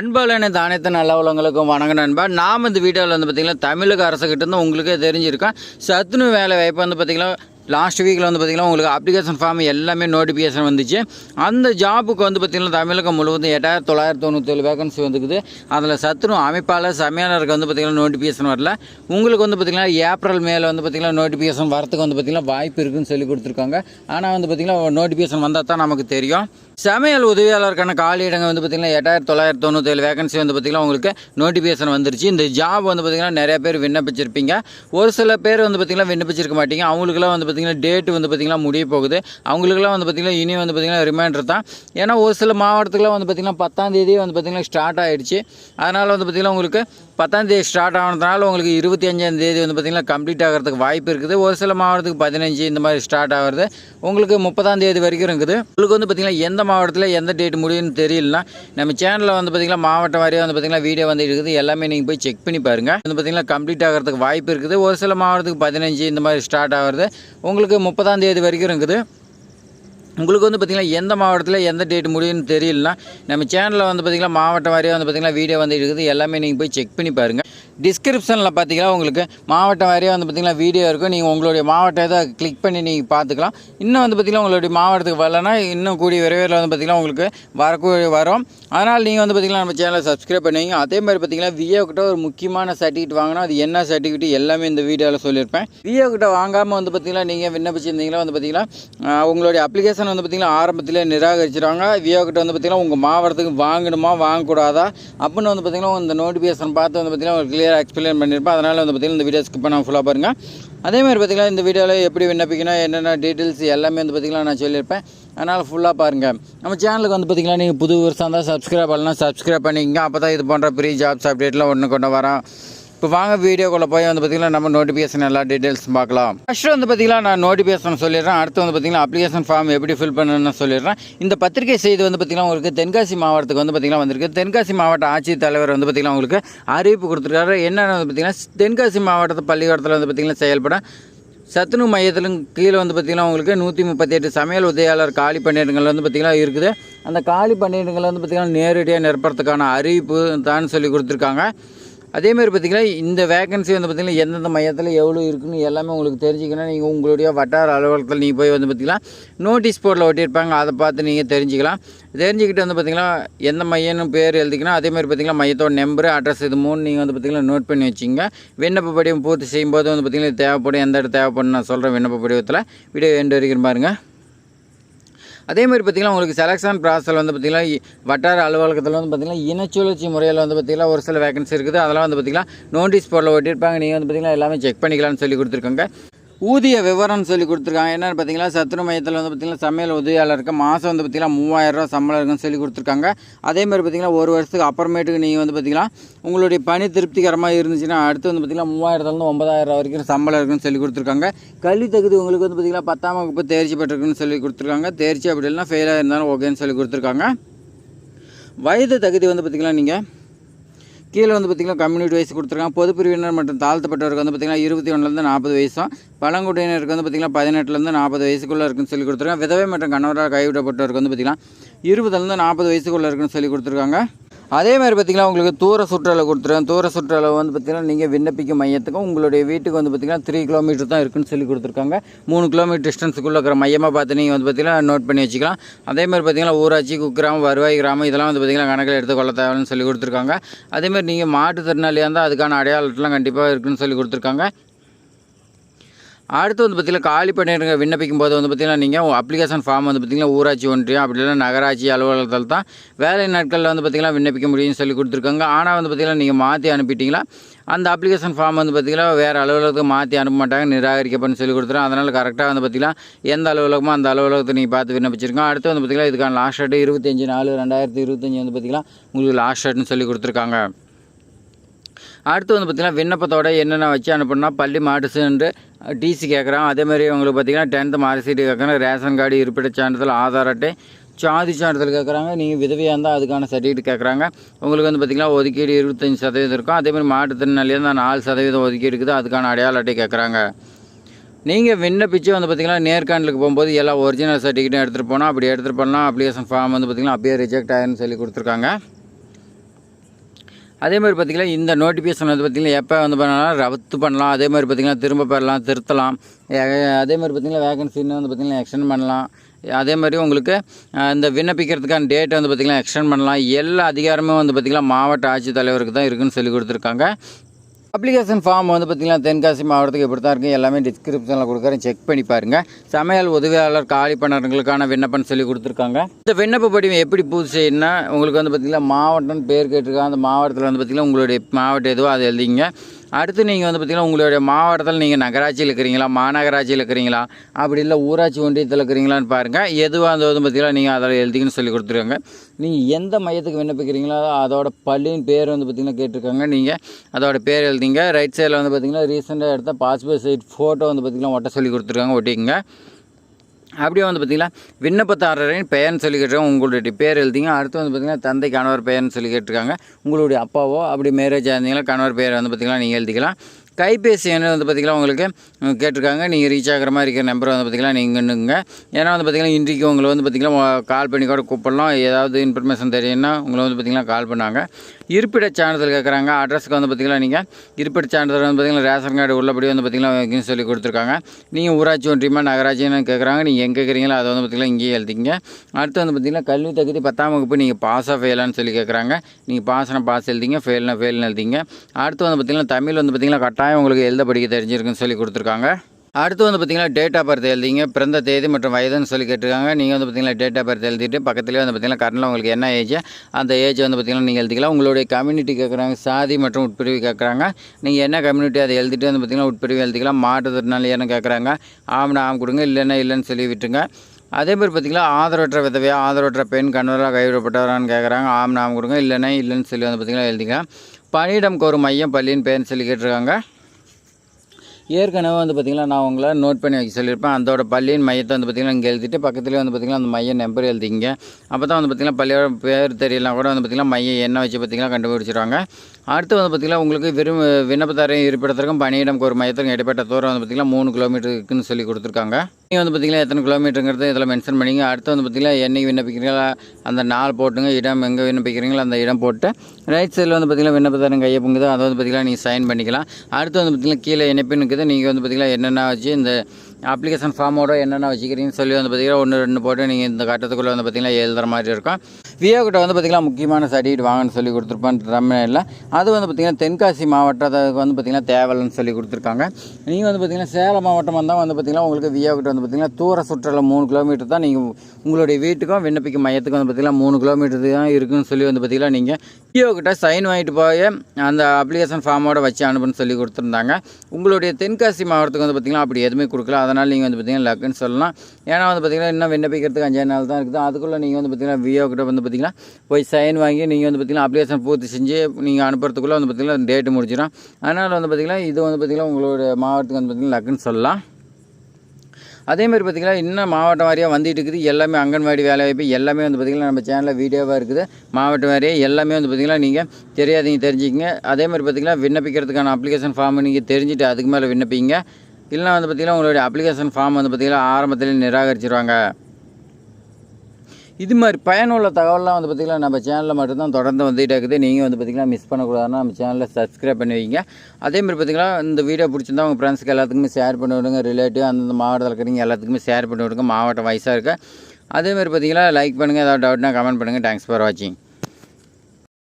அன்பாலான அனைத்து நல்ல உள்ளவங்களுக்கும் வணக்கம் நண்பா. நாம் இந்த வீடியோவில் வந்து பார்த்திங்கன்னா தமிழக அரசுக்கிட்ட இருந்து உங்களுக்கே தெரிஞ்சிருக்கோம். சத்துணு வேலை வாய்ப்பு வந்து பார்த்திங்கன்னா லாஸ்ட் வீக்கில் வந்து பார்த்திங்கன்னா உங்களுக்கு அப்ளிகேஷன் ஃபார்ம் எல்லாமே நோட்டிஃபிகேஷன் வந்துச்சு. அந்த ஜாபுக்கு வந்து பார்த்திங்கன்னா தமிழகம் முழுவதும் எட்டாயிரத்தி தொள்ளாயிரத்தி தொண்ணூற்றேழு வேகன்சி வந்துக்குது. அதில் சத்துணு அமைப்பாளர் சமையலருக்கு வந்து பார்த்திங்கன்னா நோட்டிஃபிகேஷன் வரல. உங்களுக்கு வந்து பார்த்திங்கன்னா ஏப்ரல் மேல வந்து பார்த்திங்கன்னா நோட்டிஃபிகேஷன் வரத்துக்கு வந்து பார்த்திங்கன்னா வாய்ப்பு இருக்குதுன்னு சொல்லி கொடுத்துருக்காங்க. ஆனால் வந்து பார்த்திங்கன்னா நோட்டிஃபிகேஷன் வந்தால் தான் நமக்கு தெரியும். சமையல் உதவியாளருக்கான காலி இடங்கள் வந்து பார்த்திங்கன்னா எட்டாயிரத்தி தொள்ளாயிரத்தி தொண்ணூற்றேழு வேகன்சி வந்து பார்த்திங்கன்னா உங்களுக்கு நோட்டிஃபிகேஷன் வந்துருச்சு இந்த ஜாப் வந்து பார்த்திங்கன்னா நிறைய பேர் விண்ணப்பிச்சிருப்பீங்க ஒரு சில பேர் வந்து பார்த்திங்கன்னா விண்ணப்பிச்சிருக்க மாட்டீங்க அவங்களுக்குலாம் வந்து பார்த்திங்கன்னா டேட் வந்து பார்த்திங்கன்னா முடிய போகுது அவங்களுக்குலாம் வந்து பார்த்திங்கன்னா இனி வந்து பார்த்திங்கன்னா ரிமைண்டர் தான் ஏன்னா ஒரு சில மாவட்டத்துக்குலாம் வந்து பார்த்திங்கன்னா பத்தாம் தேதி வந்து பார்த்திங்கன்னா ஸ்டார்ட் ஆகிடுச்சு அதனால் வந்து பார்த்திங்கன்னா உங்களுக்கு பத்தாந்தேதி ஸ்டார்ட் ஆனதுனால உங்களுக்கு இருபத்தி அஞ்சாம் தேதி வந்து பார்த்திங்கன்னா கம்ப்ளீட் ஆகிறதுக்கு வாய்ப்பு இருக்குது. ஒரு சில மாவட்டத்துக்கு பதினஞ்சு இந்த மாதிரி ஸ்டார்ட் ஆகிறது. உங்களுக்கு முப்பதாம் தேதி வரைக்கும் இருக்குது. உங்களுக்கு வந்து பார்த்திங்கன்னா எந்த மாவட்டத்தில் எந்த டேட் முடியும்னு தெரியலனா நம்ம சேனலில் வந்து பார்த்திங்கன்னா மாவட்டம் வாரியாக வந்து பார்த்திங்கன்னா வீடியோ வந்து இருக்குது. எல்லாமே நீங்கள் போய் செக் பண்ணி பாருங்கள் வந்து பார்த்திங்கன்னா கம்ப்ளீட் ஆகிறதுக்கு வாய்ப்பு இருக்குது. ஒரு சில மாவட்டத்துக்கு பதினஞ்சு இந்த மாதிரி ஸ்டார்ட் ஆகிறது. உங்களுக்கு முப்பதாம் தேதி வரைக்கும் இருக்குது. உங்களுக்கு வந்து பார்த்திங்கன்னா எந்த மாவட்டத்தில் எந்த டேட் முடியும்னு தெரியலனா நம்ம சேனலில் வந்து பார்த்திங்கன்னா மாவட்டம் வாரியாக வந்து பார்த்திங்கன்னா வீடியோ வந்து இருக்குது. எல்லாமே நீங்கள் போய் செக் பண்ணி பாருங்கள் டிஸ்கிரிப்ஷனில் பார்த்தீங்கன்னா உங்களுக்கு மாவட்டம் வாரியாக வந்து பார்த்திங்கன்னா வீடியோ இருக்கும் நீங்கள் உங்களுடைய மாவட்டம் இதை கிளிக் பண்ணி நீங்கள் பார்த்துக்கலாம் இன்னும் வந்து பார்த்திங்கன்னா உங்களுடைய மாவட்டத்துக்கு வரலன்னா இன்னும் கூடிய விரைவில் வந்து பார்த்திங்கன்னா உங்களுக்கு வரக்கூடிய வரும் அதனால் நீங்கள் வந்து பார்த்திங்கன்னா நம்ம சேனலை சப்ஸ்கிரைப் பண்ணுவீங்க அதே மாதிரி பார்த்திங்கன்னா விஏ கிட்ட ஒரு முக்கியமான சர்டிஃபிகேட் வாங்கினா அது என்ன சர்டிஃபிகேட் எல்லாமே இந்த வீடியோவில் சொல்லியிருப்பேன் விஓ கிட்ட வாங்காமல் வந்து பார்த்திங்கன்னா நீங்கள் விண்ணப்பிச்சிருந்தீங்களா வந்து பார்த்திங்கன்னா உங்களுடைய அப்ளிகேஷன் வந்து பார்த்திங்கன்னா ஆரம்பத்திலே நிராகரிச்சிருவாங்க விஓ கிட்ட வந்து பார்த்திங்கன்னா உங்கள் மாவட்டத்துக்கு வாங்கணுமா வாங்கக்கூடாதா அப்படின்னு வந்து பார்த்திங்கன்னா இந்த நோட்டிஃபிகேஷன் பார்த்து வந்து பார்த்திங்கன்னா கிளியர் கிளியராக எக்ஸ்பிளைன் பண்ணியிருப்பேன் அதனால் வந்து பார்த்திங்கன்னா இந்த வீடியோ ஸ்கிப் பண்ணால் ஃபுல்லாக பாருங்கள் அதே மாதிரி பார்த்திங்கன்னா இந்த வீடியோவில் எப்படி விண்ணப்பிக்கணும் என்னென்ன டீட்டெயில்ஸ் எல்லாமே வந்து பார்த்திங்கன்னா நான் சொல்லியிருப்பேன். அதனால் ஃபுல்லாக பாருங்கள் நம்ம சேனலுக்கு வந்து பார்த்திங்கன்னா நீங்கள் புது வருஷம் தான் சப்ஸ்கிரைப் பண்ணலாம். சப்ஸ்கிரைப் பண்ணிக்கங்க. அப்போ தான் இது போன்ற ப்ரீ ஜாப்ஸ் அப்டேட்லாம் ஒன்று கொண்டு வரோம். இப்போ வாங்க வீடியோக்குள்ளே போய் வந்து பார்த்திங்கன்னா நம்ம நோட்டிஃபிகேஷன் எல்லா டீட்டெயில்ஸும் பார்க்கலாம் ஃபஸ்ட்டு வந்து பார்த்திங்கன்னா நான் நோட்டிஃபிகேஷன் சொல்லிடுறேன் அடுத்து வந்து பார்த்திங்கன்னா அப்ளிகேஷன் ஃபார்ம் எப்படி ஃபில் பண்ணணும்னு சொல்லிடுறேன் இந்த பத்திரிகை செய்தி வந்து பார்த்திங்கன்னா உங்களுக்கு தென்காசி மாவட்டத்துக்கு வந்து பார்த்திங்கன்னா வந்திருக்கு தென்காசி மாவட்ட ஆட்சித்தலைவர் வந்து பார்த்திங்கன்னா உங்களுக்கு அறிவிப்பு கொடுத்துருக்காரு என்னென்னு வந்து பார்த்திங்கன்னா தென்காசி மாவட்டத்து பள்ளிக்கூடத்தில் வந்து பார்த்திங்கன்னா செயல்பட சத்துணவு மையத்திலும் கீழே வந்து பார்த்திங்கன்னா உங்களுக்கு நூற்றி முப்பத்தி எட்டு சமையல் உதவியாளர் காலி பணியிடங்கள் வந்து பார்த்திங்கன்னா இருக்குது அந்த காலி பணியிடங்கள் வந்து பார்த்திங்கன்னா நேரடியாக நிரப்புறதுக்கான அறிவிப்பு தான் சொல்லி கொடுத்துருக்காங்க அதேமாதிரி பார்த்திங்கன்னா இந்த வேகன்சி வந்து பார்த்திங்கன்னா எந்தெந்த மையத்தில் எவ்வளோ இருக்குன்னு எல்லாமே உங்களுக்கு தெரிஞ்சுக்கணும். நீங்கள் உங்களுடைய வட்டார அலுவலகத்தில் நீங்கள் போய் வந்து பார்த்திங்கன்னா நோட்டீஸ் போர்டில் ஒட்டியிருப்பாங்க. அதை பார்த்து நீங்கள் தெரிஞ்சுக்கலாம். தெரிஞ்சுக்கிட்டு வந்து பார்த்திங்கன்னா எந்த மையம்னு பேர் எழுதிக்கணும். அதேமாதிரி பார்த்திங்கன்னா மையத்தோட நம்பரு அட்ரஸ் இது மூணு நீங்கள் வந்து பார்த்திங்கன்னா நோட் பண்ணி வச்சுங்க விண்ணப்ப படிவம் பூர்த்தி செய்யும்போது வந்து பார்த்திங்கன்னா தேவைப்படும் எந்த இடத்து தேவைப்படும் நான் சொல்கிறேன் விண்ணப்ப படிவத்தில். வீடியோ எண்டு வரைக்கும் பாருங்கள் அதே மாதிரி பார்த்திங்கன்னா உங்களுக்கு செலெக்ஷன் ப்ராசஸில் வந்து பார்த்திங்கன்னா இ- வட்டார அலுவலகத்தில் வந்து பார்த்திங்கன்னா இனச்சுழற்சி முறையில் வந்து பார்த்திங்கன்னா ஒரு சில வேகன்சி இருக்குது. அதெல்லாம் வந்து பார்த்திங்கன்னா நோட்டீஸ் போர்டில் ஒட்டியிருப்பாங்க. நீங்கள் வந்து பார்த்திங்கன்னா எல்லாமே செக் பண்ணிக்கலாம்னு சொல்லி கொடுத்துருக்காங்க. ஊதிய விவரம்னு சொல்லி கொடுத்துருக்காங்க. என்னென்னு பார்த்தீங்கன்னா சத்துணவு மையத்தில் வந்து பார்த்திங்கன்னா சமையல் உதவியாளருக்கு மாதம் வந்து பார்த்திங்கன்னா மூவாயிரம் ரூபா சம்பளம் இருக்குன்னு சொல்லி கொடுத்துருக்காங்க. அதே மாதிரி பார்த்திங்கன்னா ஒரு வருஷத்துக்கு அப்புறமேட்டுக்கு நீங்கள் வந்து பார்த்திங்கன்னா உங்களுடைய பணி திருப்திகரமாக இருந்துச்சுன்னா அடுத்து வந்து பார்த்திங்கன்னா மூவாயிரத்துலேருந்து ஒன்பதாயிரம் வரைக்கும் சம்பளம் இருக்குன்னு சொல்லி கொடுத்துருக்காங்க. கல்வி தகுதி உங்களுக்கு வந்து பார்த்திங்கன்னா பத்தாம் வகுப்பு தேர்ச்சி பெற்றிருக்குன்னு சொல்லி கொடுத்துருக்காங்க. தேர்ச்சி அப்படி இல்லைனா ஃபெயிலாக இருந்தாலும் ஓகேன்னு சொல்லி கொடுத்துருக்காங்க. வயது தகுதி வந்து பார்த்திங்கன்னா நீங்கள் கீழே வந்து பார்த்திங்கன்னா கம்யூனிட்டி வயசு கொடுத்துருக்காங்க. பொது பிரிவினர் மற்றும் தாழ்த்தப்பட்டவருக்கு வந்து பார்த்திங்கன்னா இருபத்தி ஒன்றுலேருந்து நாற்பது வயசும் பழங்குடியினருக்கு வந்து பார்த்திங்கன்னா பதினெட்டுலேருந்து நாற்பது வயசுக்குள்ளே இருக்குன்னு சொல்லி கொடுத்துருக்காங்க. விதவை மற்றும் கணவராக கைவிடப்பட்டவருக்கு வந்து பார்த்திங்கன்னா இருபதுலேருந்து நாற்பது வயசுக்குள்ளே இருக்குன்னு சொல்லி கொடுத்துருக்காங்க. அதே மாதிரி பார்த்திங்கன்னா உங்களுக்கு தூர சுற்றுலா கொடுத்துருவேன். தூர சுற்றுலா வந்து பார்த்திங்கன்னா நீங்கள் விண்ணப்பிக்கும் மையத்துக்கும் உங்களுடைய வீட்டுக்கு வந்து பார்த்திங்கன்னா த்ரீ கிலோமீட்டர் தான் இருக்குன்னு சொல்லி கொடுத்துருக்காங்க. மூணு கிலோமீட்டர் டிஸ்டன்ஸுக்குள்ளே இருக்கிற மையமாக பார்த்து நீங்கள் வந்து பார்த்திங்கன்னா நோட் பண்ணி வச்சுக்கலாம். அதே மாதிரி பார்த்திங்கன்னா ஊராட்சி குக்கிராமம் வருவாய் கிராமம் இதெல்லாம் வந்து பார்த்திங்கன்னா கணக்கில் எடுத்துக்கொள்ள தேவைன்னு சொல்லி கொடுத்துருக்காங்க. அதேமாதிரி நீங்கள் மாற்றுத்திறனாளியாக இருந்தால் அதுக்கான அடையாளத்தெலாம் கண்டிப்பாக இருக்குன்னு சொல்லி கொடுத்துருக்காங்க. அடுத்து வந்து பார்த்திங்கன்னா காலி பண்ணிடுங்க விண்ணப்பிக்கும் போது வந்து பார்த்திங்கன்னா நீங்கள் அப்ளிகேஷன் ஃபார்ம் வந்து பார்த்திங்கன்னா ஊராட்சி ஒன்றியம் அப்படி இல்லை நகராட்சி அலுவலகத்தில் தான் வேலை நாட்களில் வந்து பார்த்திங்கன்னா விண்ணப்பிக்க முடியும்னு சொல்லி கொடுத்துருக்காங்க. ஆனால் வந்து பார்த்திங்கன்னா நீங்கள் மாற்றி அனுப்பிட்டீங்களா? அந்த அப்ளிகேஷன் ஃபார்ம் வந்து பார்த்திங்கன்னா வேறு அலுவலகத்துக்கு மாற்றி அனுப்ப மாட்டாங்க நிராகரிக்கப்படும் சொல்லி கொடுத்துரும் அதனால் கரெக்டாக வந்து பார்த்திங்கன்னா எந்த அலுவலகமோ அந்த அலுவலகத்தை நீங்கள் பார்த்து விண்ணப்பிச்சிருக்கோம் அடுத்து வந்து பார்த்திங்கன்னா இதுக்கான லாஸ்ட் டேட் இருபத்தஞ்சி நாலு ரெண்டாயிரத்தி இருபத்தஞ்சி வந்து பார்த்திங்கன்னா உங்களுக்கு லாஸ்ட் டேட்னு சொல்லி கொடுத்துருக்காங்க. அடுத்து வந்து பார்த்திங்கன்னா விண்ணப்பத்தோட என்னென்ன வச்சு அனுப்புனா பள்ளி மாட்டு டிசி கேட்குறான் அதேமாதிரி உங்களுக்கு பார்த்திங்கன்னா டென்த்து மார்க் சீட்டு கேட்குறாங்க ரேஷன் கார்டு இருப்பிட சான்றிதழ் ஆதார் அட்டை சாதி சான்றிதழ் கேட்குறாங்க நீங்கள் விதவியாக இருந்தால் அதுக்கான சர்டிஃபிகேட் கேட்குறாங்க உங்களுக்கு வந்து பார்த்திங்கன்னா ஒதுக்கீடு இருபத்தஞ்சி சதவீதம் இருக்கும். அதேமாதிரி மாற்றுத்திறனாளியாக தான் நாலு சதவீதம் ஒதுக்கீடு இருக்குது. அதுக்கான அடையாள அட்டை கேட்குறாங்க நீங்கள் விண்ணப்பிச்சு வந்து பார்த்திங்கன்னா நேர்காணலுக்கு போகும்போது எல்லா ஒரிஜினல் சர்டிஃபிகேட்டும் எடுத்துகிட்டு போனால் அப்படி எடுத்துகிட்டு போனால் அப்ளிகேஷன் ஃபார்ம் வந்து பார்த்திங்கன்னா அப்படியே ரிஜெக்ட் ஆயிருன்னு சொல்லி கொடுத்துருக்காங்க. அதே மாதிரி பார்த்திங்கன்னா இந்த நோட்டிஃபிகேஷன் வந்து பார்த்திங்கன்னா எப்போ வந்து பண்ணலாம் ரத்து பண்ணலாம். அதே மாதிரி பார்த்திங்கன்னா திரும்ப பெறலாம் திருத்தலாம். அதே மாதிரி பார்த்திங்கன்னா வேகன்சின்னு வந்து பார்த்திங்கன்னா எக்ஸ்டெண்ட் பண்ணலாம். அதே மாதிரி உங்களுக்கு இந்த விண்ணப்பிக்கிறதுக்கான டேட்டை வந்து பார்த்திங்கன்னா எக்ஸ்டெண்ட் பண்ணலாம். எல்லா அதிகாரமும் வந்து பார்த்திங்கன்னா மாவட்ட ஆட்சித்தலைவருக்கு தான் இருக்குதுன்னு சொல்லி கொடுத்துருக்காங்க. அப்ளிகேஷன் ஃபார்ம் வந்து பார்த்திங்கன்னா தென்காசி மாவட்டத்துக்கு எப்படி தான் இருக்குது எல்லாமே டிஸ்கிரிப்ஷனில் கொடுக்குறேன். செக் பண்ணி பாருங்கள் சமையல் உதவியாளர் காலி பண்ணவர்களுக்கான விண்ணப்பம் சொல்லி கொடுத்துருக்காங்க. இந்த விண்ணப்ப படிவம் எப்படி பூர்த்தி செய்யணும்னா உங்களுக்கு வந்து பார்த்திங்கன்னா மாவட்டம்னு பேர் கேட்டிருக்காங்க. அந்த மாவட்டத்தில் வந்து பார்த்திங்கன்னா உங்களுடைய மாவட்டம் எதுவோ அதை எழுதிங்க. அடுத்து நீங்கள் வந்து பார்த்திங்கன்னா உங்களுடைய மாவட்டத்தில் நீங்கள் நகராட்சியில் இருக்கிறீங்களா மாநகராட்சியில் இருக்கிறீங்களா அப்படி இல்லை ஊராட்சி ஒன்றியத்தில் இருக்கிறீங்களான்னு பாருங்கள் எதுவாக இருந்தது பார்த்திங்கன்னா நீங்கள் அதில் எழுதிங்கன்னு சொல்லி கொடுத்துருக்காங்க. நீங்கள் எந்த மையத்துக்கு விண்ணப்பிக்கிறீங்களோ அதோட பள்ளியின் பேர் வந்து பார்த்திங்கன்னா கேட்டிருக்காங்க நீங்கள் அதோட பேர் எழுதிங்க. ரைட் சைடில் வந்து பார்த்திங்கன்னா ரீசெண்டாக எடுத்த பாஸ்போர்ட் சைட் ஃபோட்டோ வந்து பார்த்திங்கன்னா ஒட்ட சொல்லி கொடுத்துருக்காங்க ஒட்டிக்கங்க. அப்படியே வந்து பார்த்திங்கன்னா விண்ணப்பதாரரின் பெயர்னு சொல்லி கேட்டிருக்காங்க உங்களுடைய பேர் எழுதிங்க. அடுத்து வந்து பார்த்திங்கன்னா தந்தை கணவர் பெயர்னு சொல்லி கேட்டிருக்காங்க உங்களுடைய அப்பாவோ அப்படி மேரேஜ் ஆயிருந்தீங்களா கணவர் பெயர் வந்து பார்த்திங்கன்னா நீங்கள் எழுதிக்கலாம். கைபேசி எண் வந்து பார்த்திங்கன்னா உங்களுக்கு கேட்டிருக்காங்க நீங்கள் ரீச் ஆகிற மாதிரி இருக்கிற நம்பர் வந்து பார்த்திங்கன்னா நீங்கள் என்னுங்க ஏன்னா வந்து பார்த்திங்கன்னா இன்றைக்கு உங்களை வந்து பார்த்திங்கன்னா கால் பண்ணி கூட கூப்பிடலாம் ஏதாவது இன்ஃபர்மேஷன் தெரியும்னா உங்களை வந்து பார்த்திங்கன்னா கால் பண்ணாங்க இருப்பிட சான்றிதழ் கேட்குறாங்க அட்ரஸ்க்கு வந்து பார்த்திங்கன்னா நீங்கள் இருப்பிட சான்றிதழ் வந்து பார்த்திங்கன்னா ரேஷன் கார்டு உள்ளபடி வந்து பார்த்திங்கன்னா சொல்லி கொடுத்துருக்காங்க நீங்கள் ஊராட்சி ஒன்றியமாக நகராட்சின்னு கேட்குறாங்க நீங்கள் எங்கே இருக்கிறீங்களோ அதை வந்து பார்த்திங்கன்னா இங்கேயே எழுதிங்க அடுத்து வந்து பார்த்திங்கன்னா கல்வி தகுதி பத்தாம் வகுப்பு நீங்கள் பாஸாக ஃபெயிலான்னு சொல்லி கேட்குறாங்க நீங்கள் பாஸ்னா பாஸ் எழுதிங்க ஃபெயில்னா ஃபெயில்னு எழுதிங்க அடுத்து வந்து பார்த்திங்கன்னா தமிழ் வந்து பார்த்திங்கன்னா கட்டாயம் உங்களுக்கு எழுத படிக்க தெரிஞ்சிருக்குன்னு சொல்லி கொடுத்துருக்காங்க. அடுத்து வந்து பார்த்திங்கன்னா டேட் ஆஃப் பர்த் எழுதிங்க. பிறந்த தேதி மற்றும் வயதுன்னு சொல்லி கேட்டிருக்காங்க. நீங்கள் வந்து பார்த்திங்கன்னா டேட் ஆஃப் பர்த் எழுதிட்டு பக்கத்துலேயே வந்து பார்த்திங்கன்னா கரண்டில் உங்களுக்கு என்ன ஏஜ் அந்த ஏஜ் வந்து பார்த்திங்கன்னா நீங்கள் எழுதிக்கலாம். உங்களுடைய கம்யூனிட்டி கேட்குறாங்க. சாதி மற்றும் உட்பிரிவு கேட்குறாங்க. நீங்கள் என்ன கம்யூனிட்டி அதை எழுதிட்டு வந்து பார்த்திங்கன்னா உட்பிரிவு எழுதிக்கலாம். மாற்றுத்திறனாளியான கேட்குறாங்க. ஆம்னா ஆம் கொடுங்க. இல்லைன்னா இல்லைன்னு சொல்லி விட்டுருங்க. அதே மாதிரி பார்த்திங்கன்னா ஆதரவற்ற விதவையா ஆதரவற்ற பெண் கணவராக கைவிடப்பட்டவரான்னு கேட்குறாங்க. ஆம் நாம் கொடுங்க. இல்லைன்னா இல்லைன்னு சொல்லி வந்து பார்த்திங்கன்னா எழுதிக்கலாம். பணியிடம் கோரும் மையம் பள்ளின்னு பேர்னு சொல்லி கேட்டிருக்காங்க. ஏற்கனவே வந்து பார்த்திங்கன்னா நான் உங்களை நோட் பண்ணி வைக்க சொல்லியிருப்பேன். அதோட பள்ளியின் மையத்தை வந்து பார்த்திங்கன்னா இங்கே எழுதிட்டு பக்கத்துலேயே வந்து பார்த்திங்கன்னா அந்த மைய நம்பர் எழுதிங்க. அப்போ தான் வந்து பார்த்திங்கன்னா பள்ளியோட பேர் தெரியலாம் கூட வந்து பார்த்திங்கன்னா மையம் என்ன வச்சு பார்த்திங்கன்னா கண்டுபிடிச்சிருவாங்க. அடுத்து வந்து பார்த்திங்கன்னா உங்களுக்கு விரும் விண்ணப்பதாரையும் இருப்பிடத்திற்கும் பணியிடம் ஒரு மையத்திற்கும் இடைப்பட்ட தூரம் வந்து பார்த்திங்கன்னா மூணு கிலோமீட்டருக்குன்னு சொல்லி கொடுத்துருக்காங்க. நீங்கள் வந்து பார்த்திங்கன்னா எத்தனை கிலோமீட்டருங்கிறது இதில் மென்ஷன் பண்ணிங்க. அடுத்து வந்து பார்த்திங்கன்னா என்றைக்கு விண்ணப்பிக்கிறீங்களா அந்த நாள் போட்டுங்க இடம் எங்கே விண்ணப்பிக்கிறீங்களோ அந்த இடம் போட்டு. ரைட் சைடில் வந்து பார்த்திங்கன்னா விண்ணப்பதாரன் கையை பொங்குது அதை வந்து பார்த்திங்கன்னா நீங்கள் சைன் பண்ணிக்கலாம். அடுத்து வந்து பார்த்திங்கன்னா கீழே இணைப்புன்னு இருக்குது நீங்கள் வந்து பார்த்திங்கன்னா என்னென்ன வச்சு இந்த அப்ளிகேஷன் ஃபார்மோட என்னென்ன வச்சுக்கிறீங்கன்னு சொல்லி வந்து பார்த்திங்கன்னா ஒன்று ரெண்டு போட்டு நீங்கள் இந்த கட்டத்துக்குள்ளே வந்து பார்த்திங்கன்னா எழுதுற மாதிரி இருக்கும் விஓ கிட்ட வந்து பார்த்திங்கன்னா முக்கியமான சர்டிஃபிகேட் வாங்கன்னு சொல்லி கொடுத்துருப்பான் இல்லை அது வந்து பார்த்திங்கன்னா தென்காசி மாவட்டத்துக்கு வந்து பார்த்திங்கன்னா தேவலன்னு சொல்லி கொடுத்துருக்காங்க நீங்கள் வந்து பார்த்திங்கன்னா சேலம் மாவட்டம் வந்தால் வந்து பார்த்திங்கன்னா உங்களுக்கு விஓ கிட்ட வந்து பார்த்திங்கன்னா தூர சுற்றுலா மூணு கிலோமீட்டர் தான் நீங்கள் உங்களுடைய வீட்டுக்கும் விண்ணப்பிக்கும் மையத்துக்கும் வந்து பார்த்திங்கன்னா மூணு கிலோமீட்டர் தான் இருக்குன்னு சொல்லி வந்து பார்த்திங்கன்னா நீங்கள் விஓ கிட்ட சைன் வாங்கிட்டு போய் அந்த அப்ளிகேஷன் ஃபார்மோட வச்சு அனுப்புன்னு சொல்லி கொடுத்துருந்தாங்க உங்களுடைய தென்காசி மாவட்டத்துக்கு வந்து பார்த்திங்கன்னா அப்படி எதுவுமே கொடுக்கல அதனால் நீங்கள் வந்து பார்த்திங்கன்னா லக்குன்னு சொல்லலாம் ஏன்னா வந்து பார்த்திங்கன்னா இன்னும் விண்ணப்பிக்கிறதுக்கு அஞ்சாறு நாள் தான் இருக்குது அதுக்குள்ளே நீங்கள் வந்து பார்த்திங்கன்னா விஓ கிட்ட வந்து பார்த்திங்கன்னா போய் சைன் வாங்கி நீங்கள் வந்து பார்த்திங்கன்னா அப்ளிகேஷன் பூர்த்தி செஞ்சு நீங்கள் அனுப்புறதுக்குள்ளே வந்து பார்த்திங்கன்னா டேட்டு முடிச்சிடும் அதனால் வந்து பார்த்திங்கன்னா இது வந்து பார்த்திங்கன்னா உங்களுடைய மாவட்டத்துக்கு வந்து பார்த்திங்கன்னா லக்குன்னு சொல்லலாம் அதே மாதிரி பார்த்திங்கன்னா இன்னும் மாவட்டம் வாரியாக வந்துட்டு இருக்குது எல்லாமே அங்கன்வாடி வேலைவாய்ப்பு எல்லாமே வந்து பார்த்திங்கன்னா நம்ம சேனலில் வீடியோவாக இருக்குது மாவட்டம் வாரியாக எல்லாமே வந்து பார்த்திங்கன்னா நீங்கள் தெரியாதீங்க தெரிஞ்சுக்கங்க அதே மாதிரி பார்த்திங்கன்னா விண்ணப்பிக்கிறதுக்கான அப்ளிகேஷன் ஃபார்ம் நீங்கள் தெரிஞ்சுட்டு அதுக்கு மேலே விண்ணப்பிங்க இல்லைனா வந்து பார்த்திங்கன்னா உங்களுடைய அப்ளிகேஷன் ஃபார்ம் வந்து பார்த்திங்கன்னா ஆரம்பத்தில் நிராகரிச்சிருவாங்க. இது மாதிரி பயனுள்ள தகவல்லாம் வந்து பார்த்திங்கன்னா நம்ம சேனலில் மட்டும்தான் தொடர்ந்து வந்துகிட்டே இருக்குது. நீங்கள் வந்து பார்த்திங்கன்னா மிஸ் பண்ணக்கூடாதுன்னா நம்ம சேனலில் சப்ஸ்கிரைப் பண்ணி வைங்க. அதே மாதிரி பார்த்திங்கன்னா இந்த வீடியோ பிடிச்சிருந்தா உங்கள் ஃப்ரெண்ட்ஸுக்கு எல்லாத்துக்குமே ஷேர் பண்ணி விடுங்க. ரிலேட்டிவ் அந்தந்த மாவட்டத்தில் இருக்கிறவங்க எல்லாத்துக்குமே ஷேர் பண்ணி விடுங்க. மாவட்டம் வயசாக இருக்குது அதே மாதிரி பார்த்திங்கன்னா லைக் பண்ணுங்கள் ஏதாவது டவுட்னா கமெண்ட் பண்ணுங்கள் தேங்க்ஸ் ஃபார் வாட்சிங்